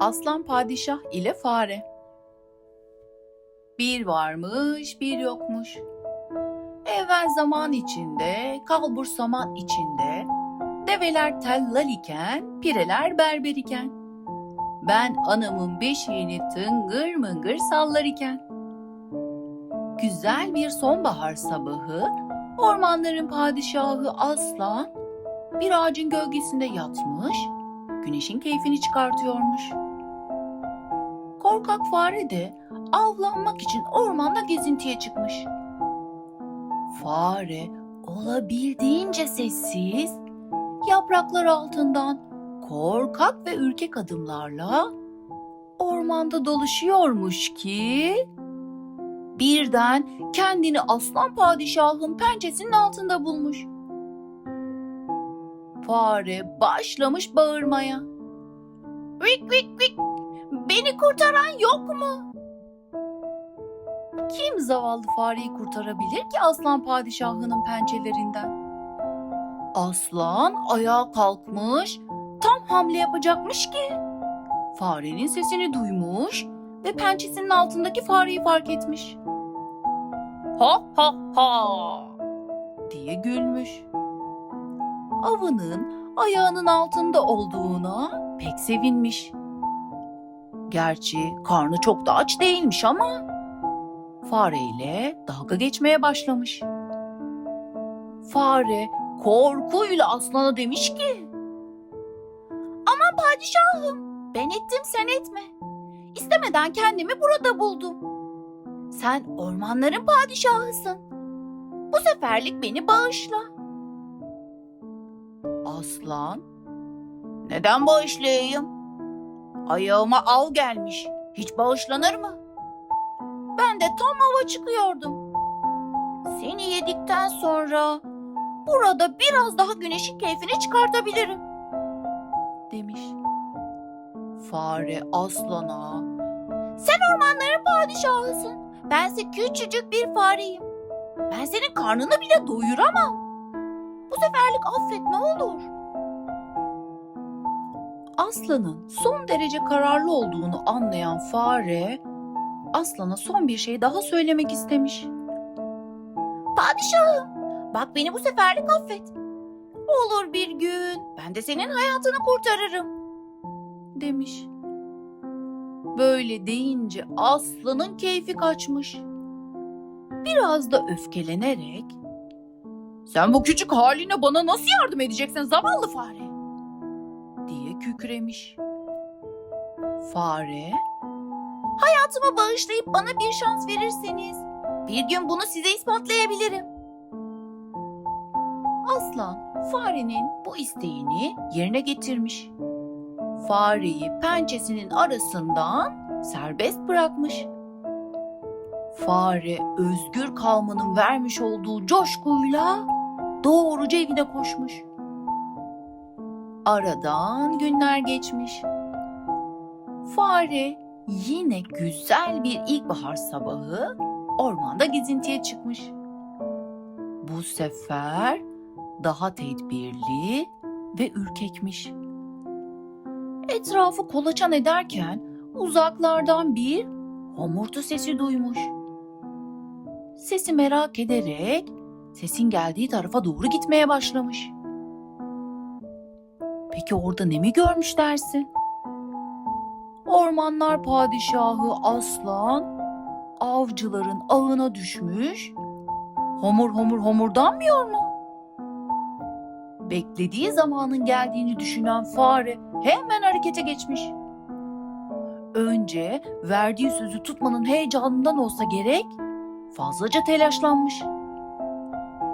Aslan Padişah ile Fare Bir varmış bir yokmuş. Evvel zaman içinde, kalbur saman içinde, develer tellal iken, pireler berber iken, ben anamın beşiğini tıngır mıngır sallar iken. Güzel bir sonbahar sabahı, ormanların padişahı aslan, bir ağacın gölgesinde yatmış, güneşin keyfini çıkartıyormuş. Korkak fare de avlanmak için ormanda gezintiye çıkmış. Fare olabildiğince sessiz, yapraklar altından korkak ve ürkek adımlarla ormanda dolaşıyormuş ki birden kendini aslan padişahın pençesinin altında bulmuş. Fare başlamış bağırmaya. Vik vik vik beni kurtaran yok mu? Kim zavallı fareyi kurtarabilir ki aslan padişahının pençelerinden? Aslan ayağa kalkmış, tam hamle yapacakmış ki. Farenin sesini duymuş ve pençesinin altındaki fareyi fark etmiş. Ha ha ha diye gülmüş. Avının ayağının altında olduğuna pek sevinmiş. Gerçi karnı çok da aç değilmiş ama fareyle dalga geçmeye başlamış. Fare korkuyla aslana demiş ki Aman padişahım ben ettim sen etme. İstemeden kendimi burada buldum. Sen ormanların padişahısın. Bu seferlik beni bağışla. Aslan neden bağışlayayım? Ayağıma av gelmiş. Hiç bağışlanır mı? Ben de tam hava çıkıyordum. Seni yedikten sonra burada biraz daha güneşin keyfini çıkartabilirim. Demiş. Fare aslana. Sen ormanların padişahısın. Bense küçücük bir fareyim. Ben senin karnını bile doyuramam. Bu seferlik affet ne olur. Aslanın son derece kararlı olduğunu anlayan fare aslana son bir şey daha söylemek istemiş. Padişahım, bak beni bu seferlik affet. Olur bir gün ben de senin hayatını kurtarırım. Demiş. Böyle deyince aslanın keyfi kaçmış. Biraz da öfkelenerek sen bu küçük haline bana nasıl yardım edeceksin zavallı fare? Kükremiş. Fare, hayatımı bağışlayıp bana bir şans verirseniz bir gün bunu size ispatlayabilirim. Aslan farenin bu isteğini yerine getirmiş. Fareyi pençesinin arasından serbest bırakmış. Fare özgür kalmanın vermiş olduğu coşkuyla doğruca evine koşmuş. Aradan günler geçmiş. Fare yine güzel bir ilkbahar sabahı ormanda gezintiye çıkmış. Bu sefer daha tedbirli ve ürkekmiş. Etrafı kolaçan ederken uzaklardan bir homurtu sesi duymuş. Sesi merak ederek sesin geldiği tarafa doğru gitmeye başlamış. Peki orada ne mi görmüş dersin? Ormanlar padişahı aslan avcıların ağına düşmüş. Homur homur homurdanmıyor mu? Beklediği zamanın geldiğini düşünen fare hemen harekete geçmiş. Önce verdiği sözü tutmanın heyecanından olsa gerek fazlaca telaşlanmış.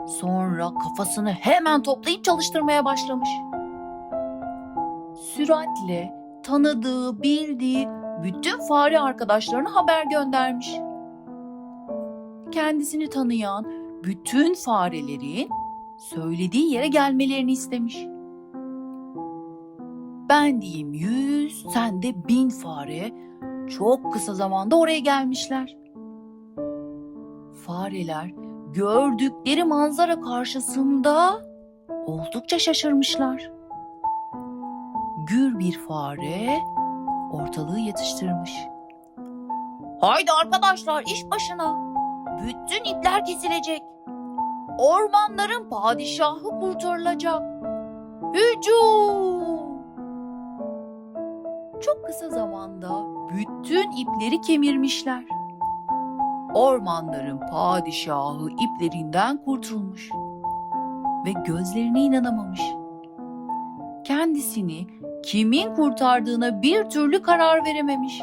Sonra kafasını hemen toplayıp çalıştırmaya başlamış. Süratle tanıdığı, bildiği bütün fare arkadaşlarına haber göndermiş. Kendisini tanıyan bütün farelerin söylediği yere gelmelerini istemiş. Ben diyeyim yüz, sen de bin fare çok kısa zamanda oraya gelmişler. Fareler gördükleri manzara karşısında oldukça şaşırmışlar. Gür bir fare ortalığı yatıştırmış. Haydi arkadaşlar iş başına. Bütün ipler kesilecek. Ormanların padişahı kurtarılacak. Hücum! Çok kısa zamanda bütün ipleri kemirmişler. Ormanların padişahı iplerinden kurtulmuş ve gözlerine inanamamış. Kendisini kimin kurtardığına bir türlü karar verememiş.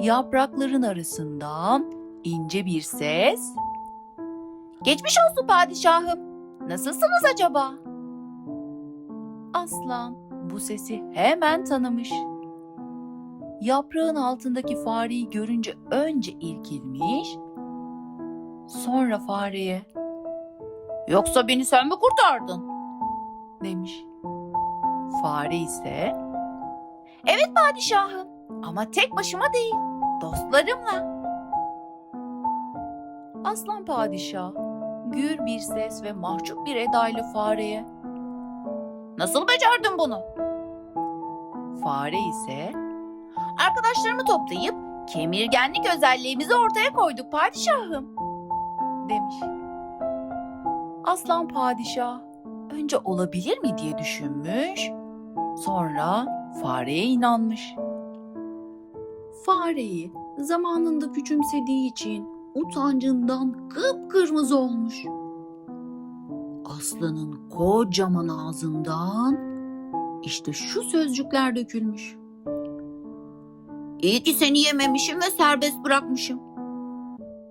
Yaprakların arasından ince bir ses Geçmiş olsun padişahım. Nasılsınız acaba? Aslan bu sesi hemen tanımış. Yaprağın altındaki fareyi görünce önce irkilmiş, sonra fareye "Yoksa beni sen mi kurtardın?" demiş. Fare ise "Evet padişahım ama tek başıma değil, dostlarımla." Aslan padişah gür bir ses ve mahcup bir edayla fareye Nasıl becerdin bunu? Fare ise Arkadaşlarımı toplayıp kemirgenlik özelliğimizi ortaya koyduk padişahım demiş. Aslan padişah önce olabilir mi diye düşünmüş. Sonra fareye inanmış. Fareyi zamanında küçümsediği için utancından kıpkırmızı olmuş. Aslanın kocaman ağzından işte şu sözcükler dökülmüş. İyi ki seni yememişim ve serbest bırakmışım.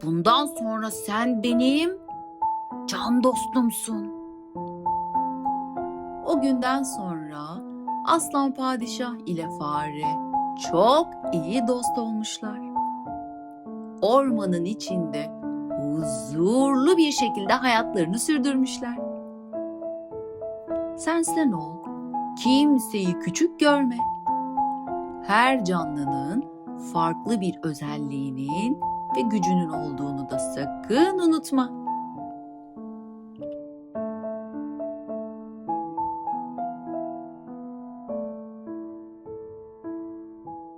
Bundan sonra sen benim can dostumsun. O günden sonra Aslan Padişah ile fare çok iyi dost olmuşlar. Ormanın içinde huzurlu bir şekilde hayatlarını sürdürmüşler. Sen sen ol, kimseyi küçük görme. Her canlının farklı bir özelliğinin ve gücünün olduğunu da sakın unutma.